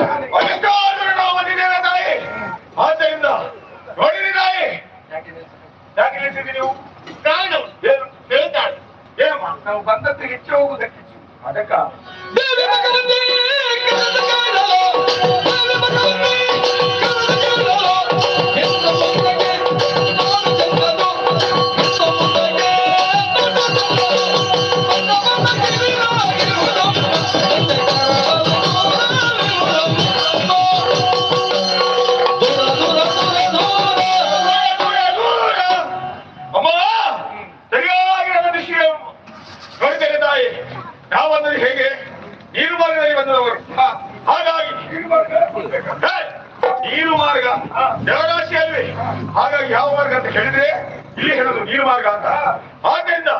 ಅಧಿಕಾರ ನಾವು ಬಂದಿದ್ದೇವೆ ತಾಯಿ ಆದ್ದರಿಂದ ನೋಡಿರಿ ತಾಯಿ ಯಾಕೆ ನಿಲ್ಸಿದ್ರಿ ನೀವು. ಕಾರಣ ಏನು ಹೇಳ್ತಾಳೆ? ಏನಮ್ಮ ನಾವು ಬಂದದ್ದು ಹೆಚ್ಚು ಹೋಗುವುದಕ್ಕೆ ಅದಕ್ಕೆ. ಮಾರ್ಗ ದೇವರಾಶಿ ಅಲ್ವಿ ಹಾಗಾಗಿ ಯಾವ ಮಾರ್ಗ ಅಂತ ಹೇಳಿದ್ರೆ ಇಲ್ಲಿ ಹೇಳೋದು ನೀರು ಮಾರ್ಗ ಅಂತ. ಆದ್ರಿಂದ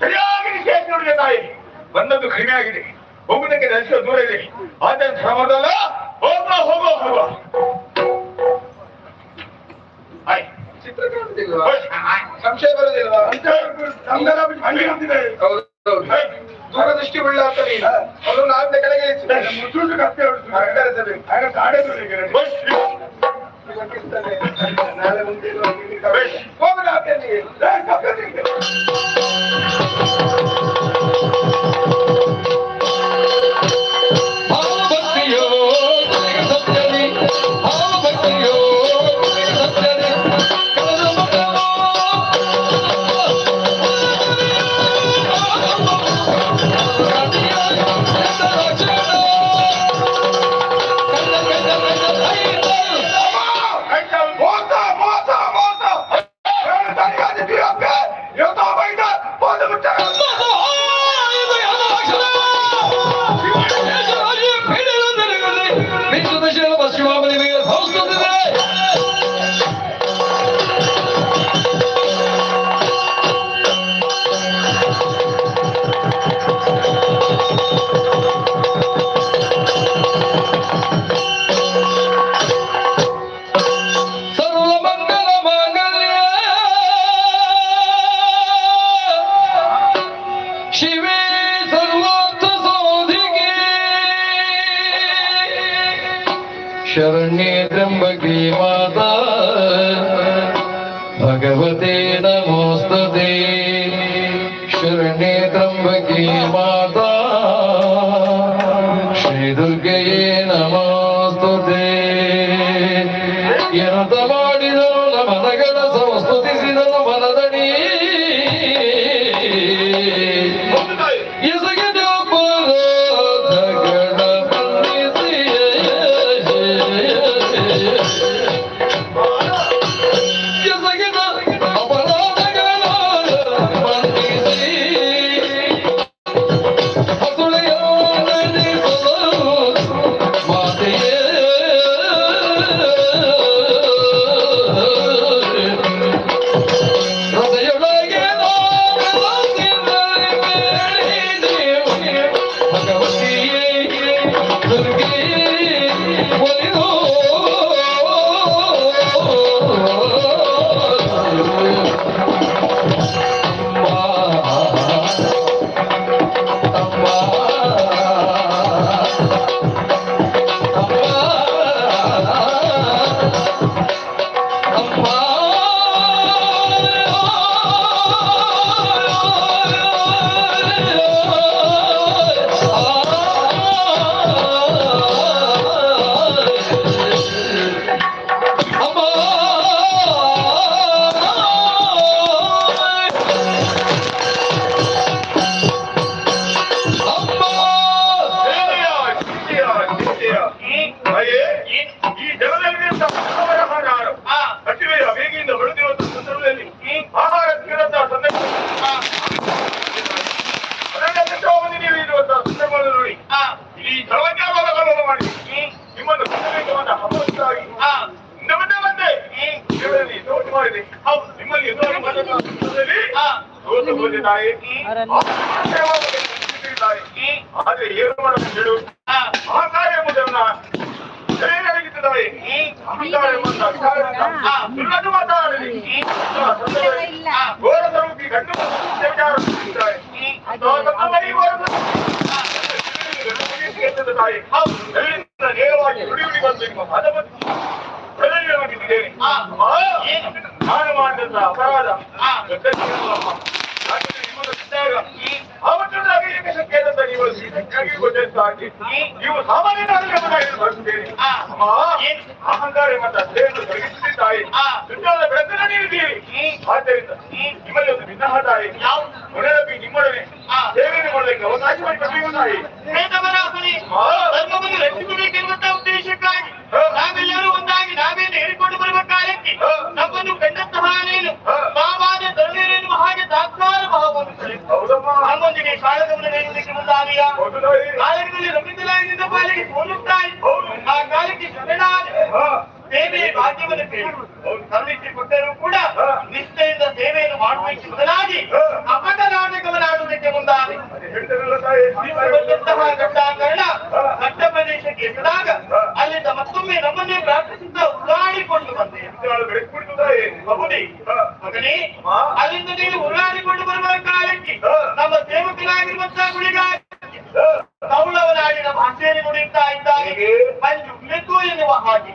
ಸರಿಯಾಗಿ ನಿಷೇಧ ನೋಡಿದೆ ತಾಯಿ. ಬಂದದ್ದು ಕಡಿಮೆ ಆಗಿದೆ. ಹೋಗುದಕ್ಕೆ ನಡೆಸೋ ದೂರ ಇದೆ. ಆದ್ರಿಂದ ಶ್ರಮದಲ್ಲ ಹೋಗುವ ಹೋಗುವ ಹೋಗುವ. ಸಂಶಯ ಬರೋದಿಲ್ವಾ? ದೂರದೃಷ್ಟಿ ಉಳ್ಳಾತ ನೀನು ಅವನು ನಾಲ್ಕು ಕೆಳಗೆ ಮುಸುಂಡು ಕತ್ತೆ ಹೊಡೆದು ಆಗ ಕಾಡೆದು ನಾಳೆ ಮುಂದೆ ಹೋಗಲಾಗ್ತೇನೆ ಇದಕ್ಕಾಗಿ ಗೊತ್ತಾಗಿ ನೀವು ಸಾಮಾನ್ಯ ಬರುತ್ತೇನೆ ಅಹಂಕಾರ ಮತ್ತು ಅಧ್ಯಯನ ತೊಡಗಿಸಿ ತಾಯಿ ಸುಂದರದ ಆದ್ದರಿಂದ ನಿಮ್ಮಲ್ಲಿ ಒಂದು ಭಿನ್ನಹ ತಾಯಿ ಮೊದಲೊಬ್ಬಿ ನಿಮ್ಮೊಡನೆ ಸೇವೆಯನ್ನು ಮಾಡಲಿಕ್ಕೆ ಅವಕಾಶ ಮಾಡಿಕೊಟ್ಟಿರುವ ತಾಯಿ ಧರ್ಮವನ್ನು ನಾವೆಲ್ಲರೂ ಒಂದಾಗಿ ನಾವೇನು ಹೇಳಿಕೊಂಡು ಬರುವ ಕಾರ್ಯಕ್ಕೆ ನಮ್ಮನ್ನು ಕಂಡ ಸಮಾನೇನು ಮಾವಾದ ದೊರೆಯರೆನ್ನುವ ಹಾಗೆ ತಾತ್ಮಾನ ಭಾವವನ್ನು ನಮ್ಮೊಂದಿಗೆ ಕಾಲಗಮನ ನೀಡುವುದಕ್ಕೆ ಮುಂದಾಗಿಯ? ಕಾಲದಲ್ಲಿ ರವೀಂದ್ರನಾಥಿಂದ ಪಾಲಿಗೆ ಹೋಲುತ್ತಾ ಆ ಕಾಲಕ್ಕೆ ಶರಣಾದ ಸೇವೆಯ ಭಾಗ್ಯವನ್ನು ಕೇಳಿ. ಸಲ್ಲಿಸಿ ಕೊಟ್ಟರೂ ಕೂಡ ನಿಷ್ಠೆಯಿಂದ ಸೇವೆಯನ್ನು ಮಾಡುವುದಕ್ಕೆ ಬದಲಾಗಿ ಅಪಟ ನಾಟಕವನ್ನು ಆಡುವುದಕ್ಕೆ ಮುಂದಾಗಿ ಅಲ್ಲಿಂದ ನೀವು ಉಳ್ಳಾಡಿಕೊಂಡು ಬರುವ ಕಾಲಕ್ಕೆ ನಮ್ಮ ಸೇವಕರಾಗಿರುವಂತಹ ಗುಡಿಗಾರಕ್ಕೆ ತೌಳವನಾಡಿನ ಭಾಷೆಯಲ್ಲಿ ನುಡಿಯುತ್ತಾ ಇದ್ದಾನೆ. ಮಂಜು ಮಿತು ಎನ್ನುವ ಹಾಗೆ.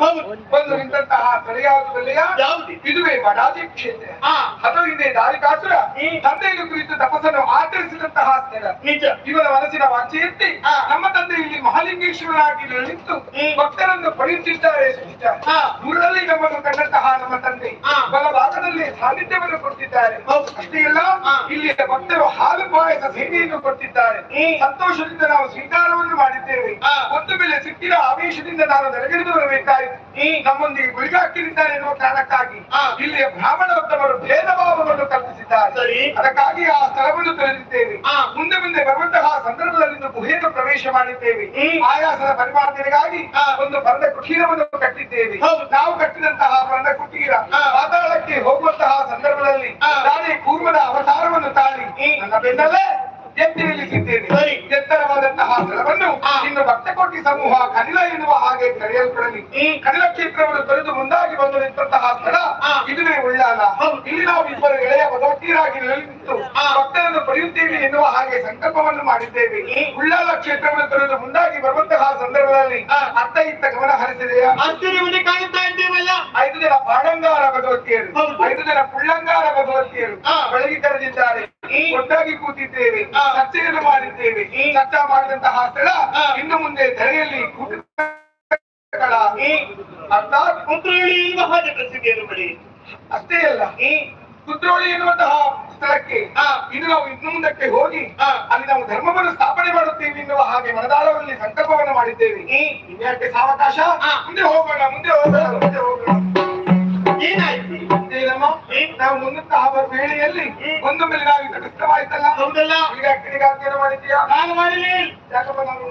ಹೌದು ಯಾವುದು? ಇದುವೇ ಬಡಾದಿ ಕ್ಷೇತ್ರ. ಅದು ಹಿಂದೆ ದಾರಿಕಾಸುರ. ತಂದೆಯನ್ನು ಕುರಿತು ತಪಸ್ಸನ್ನು ಆಚರಿಸಿದಂತಹ ಸ್ಥಳ. ನಿಜ. ಇವರ ಮನಸ್ಸಿನ ವಾಂಚೆ ಎತ್ತಿ ನಮ್ಮ ತಂದೆ ಇಲ್ಲಿ ಮಹಾಲಿಂಗೇಶ್ವರನಾಗಿ ನಿಂತು ಭಕ್ತರನ್ನು ಪಡೆಯುತ್ತಿದ್ದಾರೆ. ದೂರದಲ್ಲಿ ನಮ್ಮನ್ನು ಕಂಡಂತಹ ನಮ್ಮ ತಂದೆ. ಬಲ ಭಾಗದಲ್ಲಿ ಸಾನ್ನಿಧ್ಯವನ್ನು ಕೊಡ್ತಿದ್ದಾರೆ. ಅಷ್ಟೇ ಅಲ್ಲ ಇಲ್ಲಿಯ ಭಕ್ತರು ಹಾಲು ಪಾಯಸ ಸೇವೆಯನ್ನು ಕೊಡ್ತಿದ್ದಾರೆ ಸಂತೋಷದಿಂದ ನಾವು ಸ್ವೀಕಾರವನ್ನು ಮಾಡಿದ್ದೇವೆ. ಒಂದು ಬೆಲೆ ಸಿಕ್ಕಿದ ಆವೇಶದಿಂದ ನಾನು ನೆರಗಿರಿದು ಬರಬೇಕಾಯಿತು. ನಮ್ಮೊಂದಿಗೆ ನಮ್ಮೊಂದಿಗೆ ಗುರಿಗಾಕಿರಿದ್ದಾರೆ ಎನ್ನುವ ಕಾರಣಕ್ಕಾಗಿ ಇಲ್ಲಿ ಬ್ರಾಹ್ಮಣೋತ್ತಮರು ಭೇದ ಭಾವವನ್ನು ಕಲ್ಪಿಸಿದ್ದಾರೆ. ಅದಕ್ಕಾಗಿ ಆ ಸ್ಥಳವನ್ನು ತಿಳಿದಿದ್ದೇವೆ ಹಾ. ಮುಂದೆ ಮುಂದೆ ಬರುವಂತಹ ಸಂದರ್ಭದಲ್ಲಿ ಗುಹೆಯನ್ನು ಪ್ರವೇಶ ಮಾಡಿದ್ದೇವೆ. ಆಯಾಸದ ಪರಿಮಾರ್ಜನೆಗಾಗಿ. ಒಂದು ಬರದ ಕುಟೀರವನ್ನು ಕಟ್ಟಿದ್ದೇವೆ. ನಾವು ಕಟ್ಟಿದಂತಹ ಬರದ ಕುಟೀರ. ಪಾತಾಳಕ್ಕೆ ಹೋಗುವಂತಹ ಸಂದರ್ಭದಲ್ಲಿ ತಾನೇ ಕೂರ್ಮದ ಅವತಾರವನ್ನು ತಾಳಿ ನನ್ನ ಬೆನ್ನಲ್ಲೇ ಎತ್ತಿ ನಿಲ್ಲಿಸಿದ್ದೇನೆ ಸರಿ. ಎತ್ತರವಾದಂತಹ ಸ್ಥಳವನ್ನು ಇನ್ನು ಭಕ್ತಕೋಟಿ ಸಮೂಹ ಕನಿಲ ಎನ್ನುವ ಹಾಗೆ ಕರೆಯಲ್ಪಡಲಿ ಈ ಕನಿಲ ಕ್ಷೇತ್ರವನ್ನು ತೊರೆದು ಮುಂದಾಗಿ ಬಂದು ನಿಂತಹ ಸ್ಥಳ. ಇದುವೇ ಉಳ್ಳಾಲ ಇಲ್ಲಿ ನಾವು ಇಬ್ಬರು ಎಳೆಯ ಭಗವತೀರಾಗಿ ನಿಂತು ಹಾ. ಭಕ್ತರನ್ನು ಪಡೆಯುತ್ತೇವೆ ಎನ್ನುವ ಹಾಗೆ ಸಂಕಲ್ಪವನ್ನು ಮಾಡಿದ್ದೇವೆ. ಉಳ್ಳಾಲ ಕ್ಷೇತ್ರವನ್ನು ತೊರೆದು ಮುಂದಾಗಿ ಬರುವಂತಹ ಸಂದರ್ಭದಲ್ಲಿ. ಅತ್ತ ಇತ್ತ ಗಮನ ಹರಿಸಿದೆಯಾ ಆಶ್ಚರ್ಯವನ್ನು ಕಾಣುತ್ತಾ ಇದ್ದೇವಲ್ಲ ಐದು ದಿನ ಪಾಡಂಗಾರ ಭಗವತಿಯರು ಐದು ದಿನ ಪುಳ್ಳಂಗಾರ ಭಗವತಿಯರು. ಬೆಳಗಿ ಕರೆದಿದ್ದಾರೆ. ಒಟ್ಟಾಗಿ ಕೂತಿದ್ದೇವೆ. ಚರ್ಚೆಯನ್ನು ಮಾಡಿದ್ದೇವೆ ಈ ಚರ್ಚಾ ಮಾಡಿದಂತಹ ಸ್ಥಳ. ಇನ್ನು ಮುಂದೆ ಧರೆಯಲ್ಲಿ. ಅರ್ಥಾತ್ ಕುಂತ್ರೋಳಿ ಎನ್ನುವ ಹಾಗೆ ಪ್ರಸಿದ್ಧಿಯನ್ನು ಪಡೆಯಿತು ಅಷ್ಟೇ ಅಲ್ಲ. ಕುದ್ರೋಳಿ ಎನ್ನುವಂತಹ ಸ್ಥಳಕ್ಕೆ. ಇನ್ನು ನಾವು ಇನ್ನು ಮುಂದಕ್ಕೆ ಹೋಗಿ. ಅಲ್ಲಿ ನಾವು ಧರ್ಮವನ್ನು ಸ್ಥಾಪನೆ ಮಾಡುತ್ತೇವೆ ಎನ್ನುವ ಹಾಗೆ ಮನದಾಳದಲ್ಲಿ ಸಂಕಲ್ಪವನ್ನು ಮಾಡಿದ್ದೇವೆ. ಇನ್ಯಾಕೆ ಸಾವಕಾಶ. ಮುಂದೆ ಹೋಗೋಣ ಮುಂದೆ ಹೋಗೋಣ ಮುಂದೆ ಹೋಗೋಣ ಏನಾಯ್ತು? ಏನಮ್ಮ ನಾವು ಮುನ್ನುತ್ತಾ ಬರುವ ವೇಳೆಯಲ್ಲಿ ಒಂದು ಮೇಲೆ ನಾವು ಇದು ಕಷ್ಟವಾಯ್ತಲ್ಲ ಹೌದಲ್ಲ ಈಗ ಅಕ್ಕಡಿಗಾಗ್ತೇನೆ ಮಾಡಿದ್ಯಾ ನಾನು ಮಾಡಲಿ ಯಾಕಪ್ಪ ನಾವು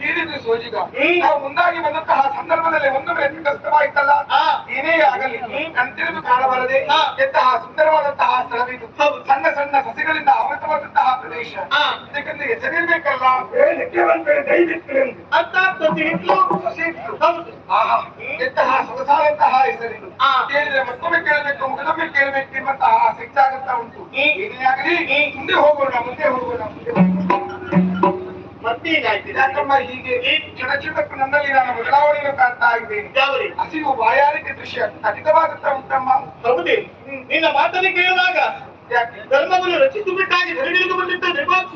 ಈ ರೀತಿ ಸೋಜಿಗ ಹ್ಮ್. ನಾವು ಮುಂದಾಗಿ ಬಂದಂತಹ ಸಂದರ್ಭದಲ್ಲಿ ಒಂದು ಮೇಲೆ ಕಷ್ಟವಾಯ್ತಲ್ಲ. ಏನೇ ಆಗಲಿ ಕಣ್ತಿರಿದು ಕಾಣಬಾರದೆ. ಎಂತಹ ಸುಂದರವಾದಂತಹ ಸ್ಥಳವಿದು. ಸಣ್ಣ ಸಣ್ಣ ಸಸಿಗಳಿಂದ ಆವೃತವಾದಂತಹ ಪ್ರದೇಶ ಇದಕ್ಕಿಂತ ಸಸಿತ್ತು. ಹೌದು ಆಹಾ ಎಂತಹ ಸೊಗಸಾದಂತಹ ಹೆಸರಿದು. ಕೇಳಿದ್ರೆ ಮತ್ತೊಮ್ಮೆ ಕೇಳಬೇಕು ಮುಗಿದೊಮ್ಮೆ ಕೇಳಬೇಕು ಎಂಬಂತಹ ಆಸಕ್ತಿ ಆಗುತ್ತಾ ಉಂಟು. ಏನೇ ಆಗಲಿ ಮುಂದೆ ಹೋಗೋಣ ಮುಂದೆ ಹೋಗೋಣ ಮುಂದೆ ಹೋಗೋಣ. ಯಾಕಮ್ಮ ಹೀಗೆ ಕ್ಷಣ ಕ್ಷಣಕ್ಕೂ ನನ್ನಲ್ಲಿ ನಾನು ಬದಲಾವಣೆಯನ್ನು ಕಾಣ್ತಾ ಇದ್ದೇನೆ ಹಸಿವು ಬಾಯಾರಿಕೆ ದೃಶ್ಯ ಖಚಿತವಾಗುತ್ತಾ ಉಂಟಮ್ಮ ಪ್ರಭುದೇವ್ ನಿನ್ನ ಮಾತನ್ನು ಕೇಳುವಾಗ ಯಾಕೆ ಧರ್ಮವನ್ನು ರಚಿಸಿ ಬಿಟ್ಟಾಗಿ ಧರಣಿಗೆ ಬಂದಿದ್ದ ನಿರ್ವಾಕ್ಷ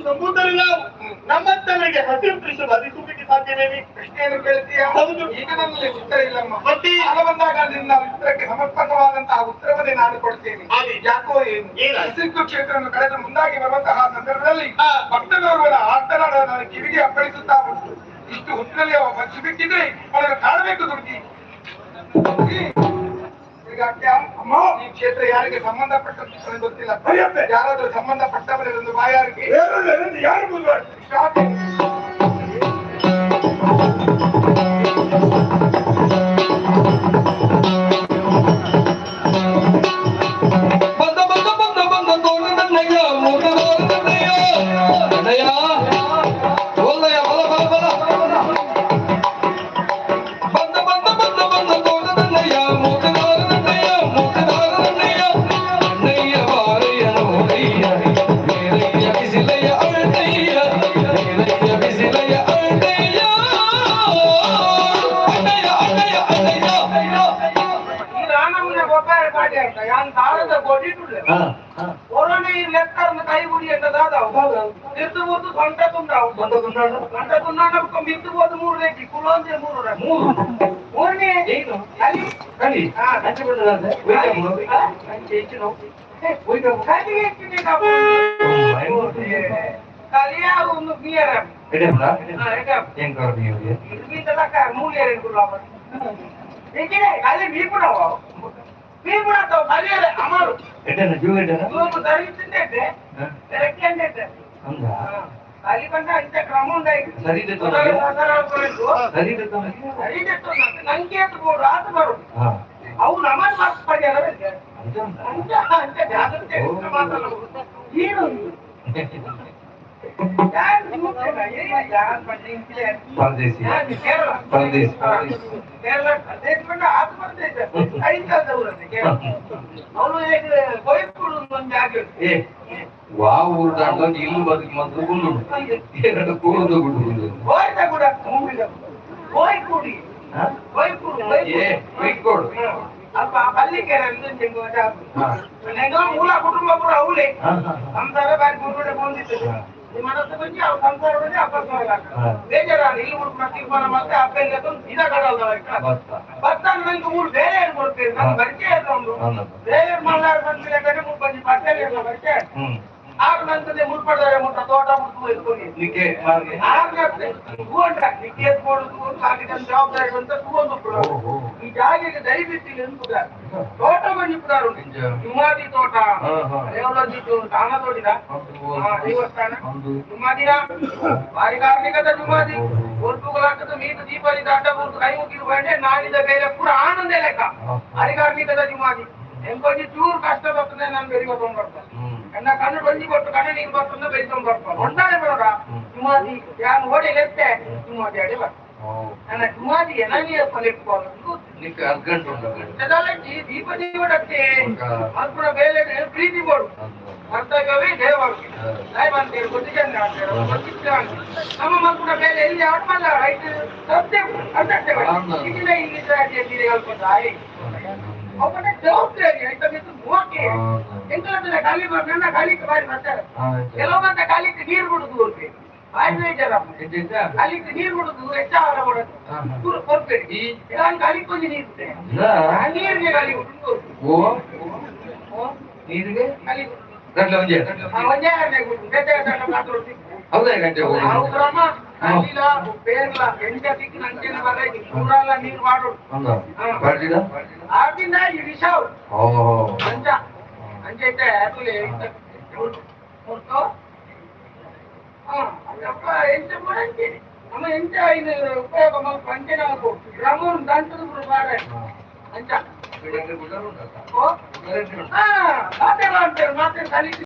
ನಮ್ಮ ತನಗೆ ಹಸಿರು ಕೃಷಿ ವಧಿಸುವುದಕ್ಕೆ ಸಾಧ್ಯವೇ ಪ್ರಶ್ನೆಯನ್ನು ಕೇಳ್ತೀಯ ಹೌದು. ಈಗ ನಮ್ಮಲ್ಲಿ ಉತ್ತರ ಇಲ್ಲಮ್ಮ ಮತ್ತೆ? ಕಾಲ ಬಂದಾಗ ನಿನ್ನ ಉತ್ತರಕ್ಕೆ ಸಮರ್ಪಕವಾದಂತಹ ಉತ್ತರವನ್ನೇ ನಾನು ಕೊಡ್ತೇನೆ. ಯಾಕೋ ಏನು? ಹಸಿರು ಕ್ಷೇತ್ರವನ್ನು ಕಳೆದು ಮುಂದಾಗಿ ಬರುವಂತಹ ಸಂದರ್ಭದಲ್ಲಿ ಭಕ್ತನವರ ಆತನಾಡ ನಾನು ಕಿವಿಗೆ ಅಪ್ಪಳಿಸುತ್ತಾ ಉಂಟು ಇಷ್ಟು ಹೊತ್ತಿನಲ್ಲಿ ಅವ ಮನಸ್ಸು ಬಿಟ್ಟಿದ್ರೆ ಅವನನ್ನು ಕಾಣಬೇಕು ದುರ್ಗಿ ಈಗ ಅಮ್ಮ ಈ ಕ್ಷೇತ್ರ ಯಾರಿಗೆ ಸಂಬಂಧಪಟ್ಟ ಗೊತ್ತಿಲ್ಲ. ಯಾರಾದ್ರೂ ಸಂಬಂಧಪಟ್ಟವರೇ ಒಂದು ಬಾಯಾರಿಗೆ ಯಾರು ಶಾಖೆ. ಇಂಥ ಕ್ರಮ ಉಂಟಾಯ್ತು ಸರಿ ಇದೆ ತಾನೆ? ಮೊದಲು ಮೊದಲು ಹಾಕ್ಕೊಂಡು, ಸರಿ ಇದೆ ತಾನೆ? ಸರಿ ಇದೆ ಅಂತ ನಂಗೆ ಎತ್ಕೊಂಡು ಆತ ಬರುದು ಅವ್ರು ಹೇಗೆ ಕೊಯ್ಕೊಡು ಒಂದು ಜಾಗ ಇರುತ್ತೆ. ಏ ವಾ ಊರು ದಾಟೋಗಿ ಇಲ್ಲಿ ಬದುಕು ಮತ್ತು ಗುಂಡು ಎರಡು ಕೂಡುದು ಗುಂಡು ಹೋಯ್ತ ಕೂಡ ಮೂವಿದ ಹೋಯ್ ಕೂಡಿ ಹಾ? ಹೋಯ್ ಕೂಡು ಏ ಕೊಯ್ಕೊಡು ಅಪ್ಪ ಹಳ್ಳಿಕೆರೆ ಅಲ್ಲಿ ನಿಂಗೆ ಗೊತ್ತಾಗ್ತದೆ. ಹಾ. ನೆಂಗ ಮೂಲ ಕುಟುಂಬ ಕೂಡ ಅವಳೆ ಹಾ, ಹಾ, ಹಾ. ಸಂಸಾರ ಬಾರಿ ಗುರುಗಡೆ ಬಂದಿತ್ತು ಹಾ. ನಿಮ್ಮ ಮನಸ್ಸು ಬಂದು ಅವ್ರ ಸಂಸಾರ ಬಂದು ಅಪ್ಪ ಹಾ. ಬೇಜಾರಾಗ ಇಲ್ಲಿ ಹುಡುಗ ತೀರ್ಮಾನ ಮತ್ತೆ ಅಪ್ಪ ಇಲ್ಲ ಇದ ಕಡಲ್ದ ಭತ್ತ. ಭತ್ತ ನಂಗೆ ಊರು ಬೇರೆ ಏನು ಕೊಡ್ತೀರಿ ಹಾ. ನಮ್ಗೆ ಪರಿಚಯ ಇಲ್ಲ ಒಂದು ಹೌದಪ್ಪ. ಬೇರೆ ಮಲ್ಲಾರ ಬಂದ್ರೆ ಕಡೆ ಮುಟ್ಟು ಬಂದು ಪಟ್ಟೆ ಇಲ್ಲ ಪರಿಚಯ ಹ್ಮ್ ಆಗ ನಂತದೆ ಮುಟ್ಪಡ್ತಾರೆ ಮುಟ್ಟ ತೋಟ ಮುಟ್ಟು ಇಟ್ಕೊಂಡು ನಿಕ್ಕೆ ಮಾರ್ಗೆ ಜವಾಬ್ದಾರಿ ಅಂತ ತಗೊಂಡು ಓಹೋ. ಈ ಜಾಗೆಗೆ ದಯವಿಟ್ಟು ನಿಂತುದ ತೋಟ ಬಂದಿಪ್ಪುದಾರು ನಿಜ. ಹಿಮಾದಿ ತೋಟ ಹಾ, ಹಾ. ರೇವಲಂದಿದ್ದು ತಾಣ ತೋಡಿದ ಹೌದು. ಹಾ, ದೇವಸ್ಥಾನ ಹೌದು. ಹಿಮಾದಿನ ಭಾರಿ ಕಾರ್ಮಿಕದ ಹಿಮಾದಿ ಒಟ್ಟುಗಳಾಗ್ತದ ಮೀನು ದೀಪಾವಳಿ ದಾಟ ಬಂದು ಕೈ ಮುಗಿದು ಬಂಡೆ ನಾಳಿದ ಬೇರೆ ಪೂರ ಆನಂದ ಲೆಕ್ಕ ಹಾ. ಹರಿಕಾರ್ಮಿಕದ ಹಿಮಾದಿ ಎಂಕೊಂದು ಚೂರು ಕಷ್ಟ ಬರ್ತದೆ ನಾನು ಬೆಳಿಗ್ಗೆ ತೊಗೊಂಡ್ಬರ್ತೇನೆ ಹ್ಮ್ ನನ್ನ ಕಣ್ಣು ಬಂದಿ ಕೊಟ್ಟು ಕಣ್ಣು ನೀರು ಬರ್ತಂದ್ರೆ ಬೆಳಿತೊಂಡ್ ಬರ್ತಾರೆ ಒಟ್ಟಾರೆ ಬರೋಡ ಹ್ಮ್. ಸುಮಾದಿ ಯಾರು ಓಡಿ ಲೆತ್ತೆ ಸುಮಾದಿ ಅಡಿ ಬರ್ತಾರೆ ಓ. ನನ್ನ ಸುಮಾದಿ ಏನಾಗಿ ಪಲಿಟ್ಕೊಂಡು ನಿಕ್ಕೆ ಅರ್ಗಂಟು ಉಂಟು ಅರ್ಗಂಟು. ಅದಲ್ಲಕ್ಕೆ ದೀಪ ದೀಪಡಕ್ಕೆ ಹೌದಾ? ಅಲ್ಪನ ಬೇಲೆ ಪ್ರೀತಿ ಮಾಡು ಹೌದು. ಕರ್ತವ್ಯವೇ ದೇವರು ಹಾ. ಲೈವ್ ಅಂತೇಳಿ ಗೊತ್ತಿದ್ದಂಗೆ ಅಂತಾರೆ ಗೊತ್ತಿಲ್ಲ ಅಂತ. ನಮ್ಮ ಮಲ್ಪನ ಬೇಲೆ ಎಲ್ಲಿ ಆಡ್ಮಲ್ಲ ರೈತ ಸತ್ಯ ಅರ್ಥಕ್ಕೆ ಹೌದು. ಇಲ್ಲಿಂದ ಇಲ್ಲಿ ಜಾತಿಯಲ್ಲಿ ಹೇಳ್ಕೊತಾಯಿ ಅವನ ಜವಾಬ್ದಾರಿ ಆಯ್ತಾ ಮಿತ್ತು ನೋಕೆ ಹೌದು. ಎಂಕಲಂದ್ರೆ ಖಾಲಿ ಬರ್- ನನ್ನ ಖಾಲಿಕ್ಕೆ ಬಾರಿ ಬರ್ತಾರೆ ಆಯ್ತು. ಕೆಲವೊಂದ ಖಾಲಿಕ್ಕೆ ನೀರು ಬಿಡುದು ಅವ್ರಿಗೆ ಬಾಯಿ ಬೇಜಾರ ಇದ್ದಿದ್ದಾ? ಖಾಲಿಕ್ಕೆ ನೀರು ಬಿಡುದು ಹೆಚ್ಚು ಆಹಾರ ಮಾಡೋದು ಹಾ, ಹಾ. ಪೂರ ಕೊಡ್ಬೇಡಿ ನಾನು ಖಾಲಿಗೆ ಕೊಂಚ ನೀರು ಇದೆ ಇಲ್ಲ. ಆ ನೀರಿಗೆ ಖಾಲಿ ಬಿಡುದು ಓ ನೀರಿಗೆ ಖಾಲಿ ಗಂಟ್ಲ ಒಂಜೆ ಒಂದೇ ಆನೆ ಬಿಡುದು ಬೇಟೆ ಆಟ ಮಾತಾಡೋದು ಹೌದಾ ಗಂಟೆ ಹೋಗಿ ನಾವು ಕ್ರಮ ಅಲ್ಲಿಲ ಪೇರ್ಲ ಎಂಟ ದಿಕ್ಕು ನಂಚೆನ ಬರೈತಿ ನೂರಲ್ಲ ನೀರು ಮಾಡೋದು ಹೌದಾ ಬರ್ಲಿಲ್ಲ ಆದ್ರಿಂದ ಈ ವಿಷವು ಓ ಅಂಚ ಅಂಚೈತೆ ಅದು ಮುಟ್ಟು ಹಾ ಅಪ್ಪ ಎಂತ ಮಾಡಂತೆ ನಮ್ಮ ಎಂತ ಇದು ಉಪಯೋಗ ಮಾಡ್ಕೊಂಡು ಅಂಚೆ ನಾವು ಗ್ರಾಮವನ್ನು ದಂತದ ಬಾರ ಅಂಚ ಬೆಳಿಗ್ಗೆ ಗುಡ್ಡ ಉಂಟಲ್ಲ? ಓ ಬೆಳಿಗ್ಗೆ ಉಂಟು. ಹಾ ಮಾತಾಡ ಅಂತೇಳಿ ಮಾತಾಡಿ ಕಲಿಸಿ